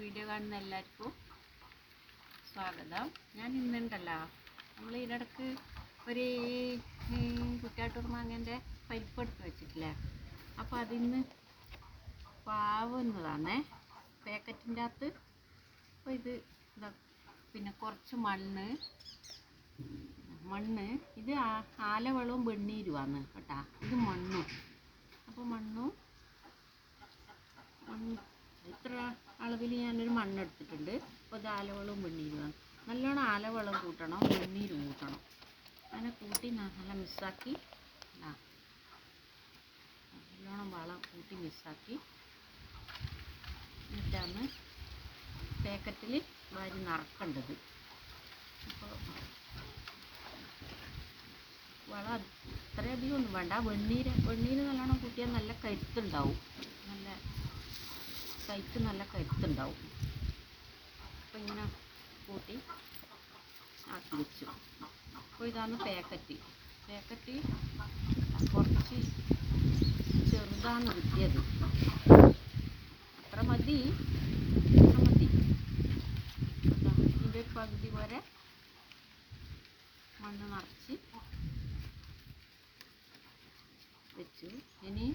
Video കാണുന്ന എല്ലാവർക്കും സ്വാഗതം. ഞാൻ ഇന്നുണ്ടല്ലോ. നമ്മൾ ഇതിനിടക്ക് ഒരു കുറ്റാട്ടൂർ മാങ്ങന്റെ പരിപ്പ് എടുത്ത് വെച്ചിട്ടില്ലേ? അപ്പോൾ അതിന്ന് പാവുന്നതാണേ പാക്കറ്റിന്റെ അകത്ത് അപ്പോൾ ഇത് പിന്നെ കുറച്ച് മണ്ണ്. മണ്ണ്. ഇത് ആലവളവും വെണ്ണീരുമാണ് കേട്ടാ. ഇത് മണ്ണും. അപ്പോൾ മണ്ണും മണ്ണ് ഇത്ര അളവിൽ ഞാനൊരു മണ്ണെടുത്തിട്ടുണ്ട് അപ്പോൾ ഇത് ആലവളവും വെണ്ണീരുമാണ് നല്ലോണം ആലവളം കൂട്ടണം വെണ്ണീര് കൂട്ടണം. അങ്ങനെ കൂട്ടി നല്ല മിസ്സാക്കി. നല്ലോണം വളം കൂട്ടി മിസ്സാക്കി. എന്നിട്ടാണ് പാക്കറ്റിൽ വാരി നിറക്കേണ്ടത്. അപ്പോൾ വളം അത്രയധികം ഒന്നും വേണ്ട. വെണ്ണീര് വെണ്ണീര് നല്ലോണം കൂട്ടിയാൽ നല്ല കരുത്തുണ്ടാവും. നല്ല കൈക്ക് നല്ല കരുത്തുണ്ടാവും. അപ്പോൾ ഇങ്ങനെ കൂട്ടി ആക്കി വെച്ചു. അപ്പോൾ ഇതാണ് പാക്കറ്റ്. പാക്കറ്റ് കുറച്ച് ചെറുതാണ് കിട്ടിയത്. അത്ര മതി. അത്ര മതി. ഇതിന്റെ പകുതി വരെ മണ്ണ് നിറച്ച് വെച്ചു. ഇനി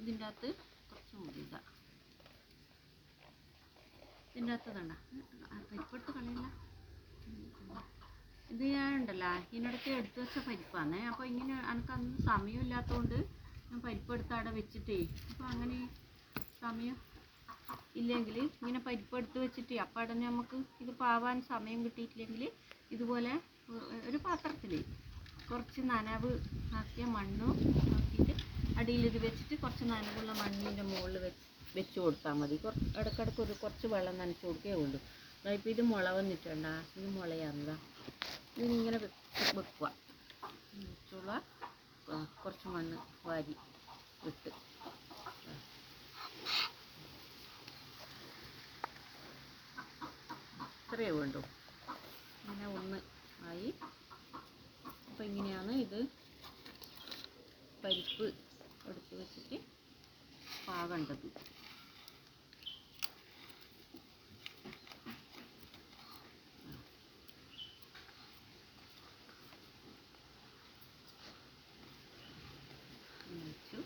ഇതിന്റെ അകത്ത് കുറച്ച് മുടി ഇതാ ഇതിന്റെ പരിപ്പെടുത്ത് കളയില്ല. ഇത് ഞാൻ ഉണ്ടല്ലോ ഇതിനിടയ്ക്ക് എടുത്തു വെച്ച പരിപ്പാണ്. അപ്പോൾ ഇങ്ങനെ എനിക്കന്ന് സമയമില്ലാത്തതുകൊണ്ട് ഞാൻ പരിപ്പെടുത്ത് അവിടെ വെച്ചിട്ടേ അപ്പോൾ അങ്ങനെ സമയം ഇല്ലെങ്കിൽ ഇങ്ങനെ പരിപ്പെടുത്ത് വെച്ചിട്ട് അപ്പം അവിടെ നമുക്ക് ഇത് പാവാൻ സമയം കിട്ടിയിട്ടില്ലെങ്കിൽ ഇതുപോലെ ഒരു പാത്രത്തിൽ കുറച്ച് നനവ് ആക്കിയ മണ്ണും ആക്കിയിട്ട് അടിയിൽ ഇത് വെച്ചിട്ട് കുറച്ച് നനവുള്ള മണ്ണിന്റെ മുകളിൽ വെച്ച് വെച്ച് കൊടുത്താൽ മതി. കുറച്ച് ഇടയ്ക്കിടയ്ക്ക് ഒരു കുറച്ച് വെള്ളം നനച്ച് കൊടുക്കേ ഉള്ളൂ. ഇപ്പോൾ ഇത് മുള വന്നിട്ടുണ്ട? ഇത് മുളയാന്നതാ. ഇതിങ്ങനെ വെക്കുക വെച്ചുള്ള കുറച്ച് മണ്ണ് വാരി വിട്ട് ഇത്രയേ വേണ്ടൂ. ഇങ്ങനെ ഒന്ന് ആയി. അപ്പോൾ ഇങ്ങനെയാണ് ഇത് പരിപ്പ് എടുത്ത് വെച്ചിട്ട് പാകേണ്ടത് ഇങ്ങനെ വെച്ചു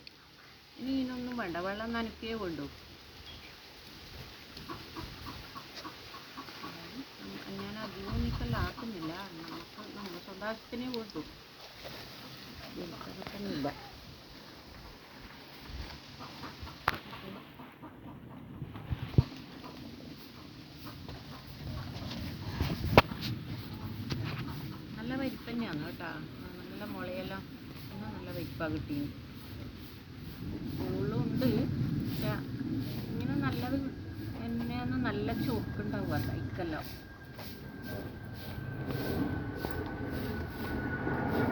ഇനി ഇതിനൊന്നും വേണ്ട. വെള്ളം നനക്കേ വേണ്ടൂ ഞാൻ അധികം ഇപ്പം ആക്കുന്നില്ല നമുക്ക് നമ്മുടെ സ്വന്തം ആവശ്യത്തിനേ വേണ്ടൂ എനിക്കതൊന്നുമില്ല. നല്ല പരിപ്പ് തന്നെയാണ് കേട്ടോ നല്ല മുളയെല്ലാം. നല്ല പരിപ്പാണ് ഉള്ളും ഉണ്ട് പക്ഷെ ഇങ്ങനെ നല്ലത് എന്നെ നല്ല ചോക്കുണ്ടാവുക കൈക്കെല്ലാം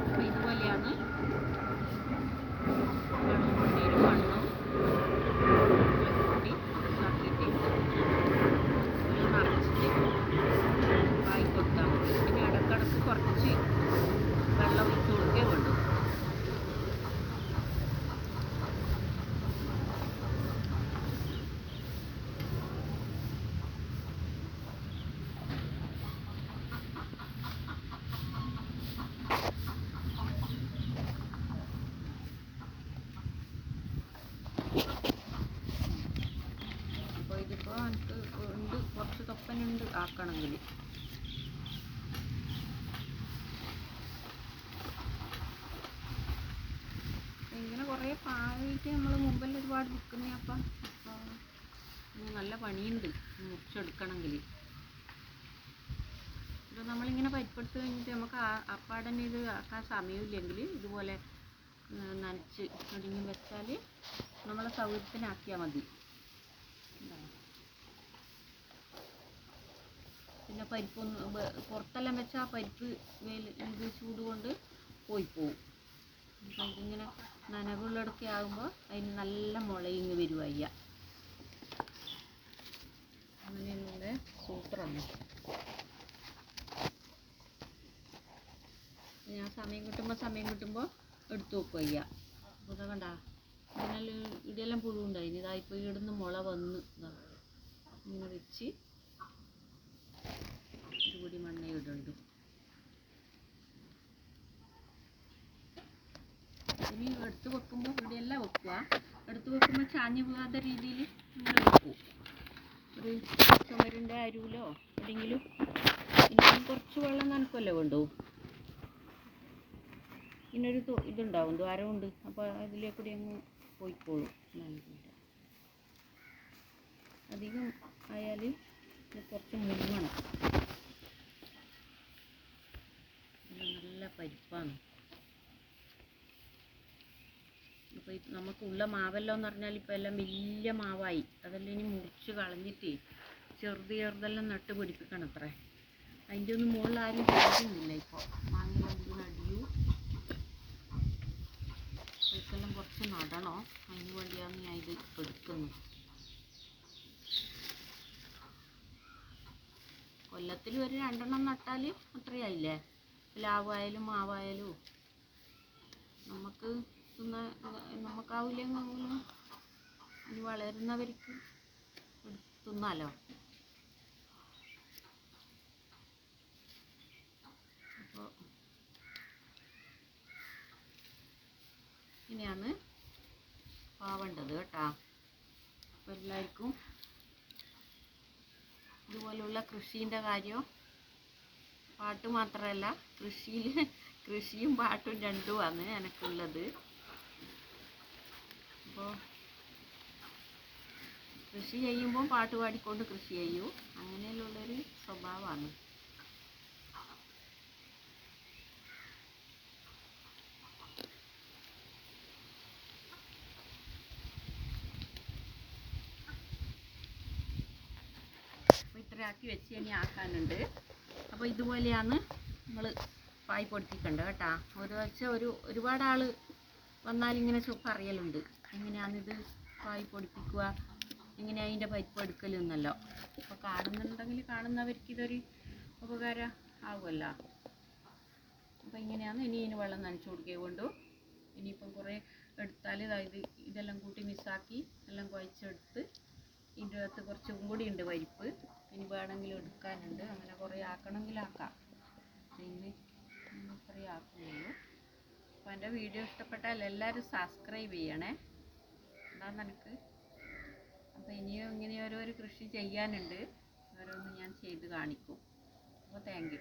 അപ്പൊ ഇതുപോലെയാണ് വെള്ളം കൊണ്ടൊരു മണ്ണും കൂടി ആക്കിയിട്ട് ഇതുപോലെ നിറച്ചിട്ട് വായി കൊടുത്താൽ മതി പിന്നെ ഇടക്കിടക്ക് കുറച്ച് വെള്ളം ഒഴിച്ച് കൊടുക്കേ വേണ്ടൂ അപ്പോൾ ഇതിപ്പോൾ എനിക്ക് ഉണ്ട് കുറച്ച് തൊപ്പനുണ്ട് ആക്കണമെങ്കിൽ ഇങ്ങനെ കുറേ പാവിട്ട് നമ്മൾ മുമ്പിൽ ഒരുപാട് വിൽക്കുന്ന അപ്പം നല്ല പണിയുണ്ട്. മുറിച്ചെടുക്കണമെങ്കിൽ. അപ്പോൾ നമ്മളിങ്ങനെ പരിപ്പെടുത്ത് കഴിഞ്ഞിട്ട് നമുക്ക് അപ്പാടന്നെ ഇത് ആക്കാൻ സമയമില്ലെങ്കിൽ ഇതുപോലെ നനച്ച് ഒടിഞ്ഞ് വെച്ചാൽ നമ്മളെ സൗകര്യത്തിനാക്കിയാൽ മതി ഇതാണ്. പിന്നെ പരിപ്പൊന്ന് പുറത്തെല്ലാം വെച്ചാൽ ആ പരിപ്പ് ഇത് ചൂട് കൊണ്ട് പോയി പോവും. അപ്പം ഇതിങ്ങനെ നനവുള്ളിടക്കെ ആകുമ്പോൾ അതിന് നല്ല മുളയിങ്ങ് വരും അയ്യ. അങ്ങനെയുള്ള സൂത്രമാണ് ഞാൻ സമയം കിട്ടുമ്പോൾ സമയം കിട്ടുമ്പോൾ എടുത്തു വെക്കും അയ്യ. അപ്പോൾ കണ്ട ഇതിനെല്ലാം ഇടിയെല്ലാം പുഴുണ്ടായി ഇതാ ഇപ്പോൾ ഇടുന്ന് മുള വന്ന് ഇങ്ങനെ വെച്ച് പൊടി മണ്ണേ ഇനി എടുത്ത് വെക്കുമ്പോൾ എല്ലാം വെക്കുക എടുത്ത് വെക്കുമ്പോൾ ചാഞ്ഞ് പോകാത്ത രീതിയിൽ നിങ്ങൾ വെക്കും. ഒരു ചുമരിന്റെ അരുവിലോ എവിടെയെങ്കിലും കുറച്ച് വെള്ളം നനക്കുമല്ലോ വേണ്ടു പിന്നൊരു ഇതുണ്ടാവും ദ്വാരമുണ്ട്. അപ്പോൾ അതിലേക്കൂടി അങ്ങ് പോയിക്കോളും. നനക്കില്ല അധികം ആയാൽ കുറച്ച് മുങ്ങണം ഇത് നല്ല പരിപ്പാണ്. അപ്പോൾ നമുക്കുള്ള മാവെല്ലാം എന്ന് പറഞ്ഞാൽ ഇപ്പോൾ എല്ലാം വലിയ മാവായി. അതെല്ലാം ഇനി മുറിച്ച് കളഞ്ഞിട്ട് ചെറുത് ചെറുതെല്ലാം നട്ട് പിടിപ്പിക്കണം അത്രേ അതിന്റെ ഒന്നും മുകളിൽ ആരും ചെയ്യുന്നില്ല ഇപ്പോൾ മാങ്ങ നടിയൂ ഇതെല്ലാം കുറച്ച് നടണോ. അതിന് വേണ്ടിയാണ് ഞാൻ ഇത് എടുക്കുന്നത്. കൊല്ലത്തിൽ ഒരു രണ്ടെണ്ണം നട്ടാൽ അത്രയായില്ലേ? പ്ലാവായാലും മാവായാലും നമുക്ക് തിന്ന ഇനി വളരുന്നവർക്ക് തിന്നാലോ? അപ്പോൾ ഇങ്ങനെയാണ് പാവേണ്ടത് കേട്ടോ. അപ്പോൾ എല്ലാവർക്കും ഇതുപോലുള്ള കൃഷീന്റെ കാര്യം പാട്ട് മാത്രമല്ല കൃഷിയിൽ കൃഷിയും പാട്ടും രണ്ടുമാണ് എനിക്കുള്ളത്. അപ്പോൾ കൃഷി ചെയ്യുമ്പോൾ പാട്ട് പാടിക്കൊണ്ട് കൃഷി ചെയ്യൂ. അങ്ങനെയുള്ളൊരു സ്വഭാവമാണ്. ഇത്രയാക്കി വെച്ച് ഇനി ആക്കാനുണ്ട്. അപ്പോൾ ഇതുപോലെയാണ് നമ്മൾ പായ് പൊടിപ്പിക്കേണ്ടത് കേട്ടോ. ഒരു വെച്ച് ഒരു ഒരുപാട് ആൾ വന്നാൽ ഇങ്ങനെ പറയലുണ്ട്. എങ്ങനെയാണിത് പായ് പൊടിപ്പിക്കുക എങ്ങനെയാണ് അതിന്റെ പരിപ്പ് എടുക്കലെന്നല്ലോ അപ്പോൾ കാണുന്നുണ്ടെങ്കിൽ കാണുന്നവർക്ക് ഇതൊരു ഉപകാരം ആവുമല്ലോ. അപ്പോൾ ഇങ്ങനെയാണ് ഇനി ഇതിന് വെള്ളം നനച്ചു കൊടുക്കുക കൊണ്ടു. ഇനിയിപ്പം കുറേ എടുത്താൽ ഇതായത് ഇതെല്ലാം കൂട്ടി മിക്സാക്കി എല്ലാം കുഴച്ചെടുത്ത് ഇതിന്റെ അകത്ത് കുറച്ചും കൂടി ഉണ്ട് പരിപ്പ്. ഇനി വേണമെങ്കിൽ എടുക്കാനുണ്ട്. അങ്ങനെ കുറേ ആക്കണമെങ്കിൽ ആക്കാം. ഇന്ന് കുറേ ആക്കുകയുള്ളൂ. അപ്പോൾ എന്റെ വീഡിയോ ഇഷ്ടപ്പെട്ടാൽ എല്ലാവരും സബ്സ്ക്രൈബ് ചെയ്യണേ. എന്താന്ന് എനിക്ക് അപ്പോൾ ഇനിയും ഇങ്ങനെ ഓരോരോ കൃഷി ചെയ്യാനുണ്ട്. ഓരോന്ന് ഞാൻ ചെയ്ത് കാണിക്കും. അപ്പോൾ താങ്ക് യു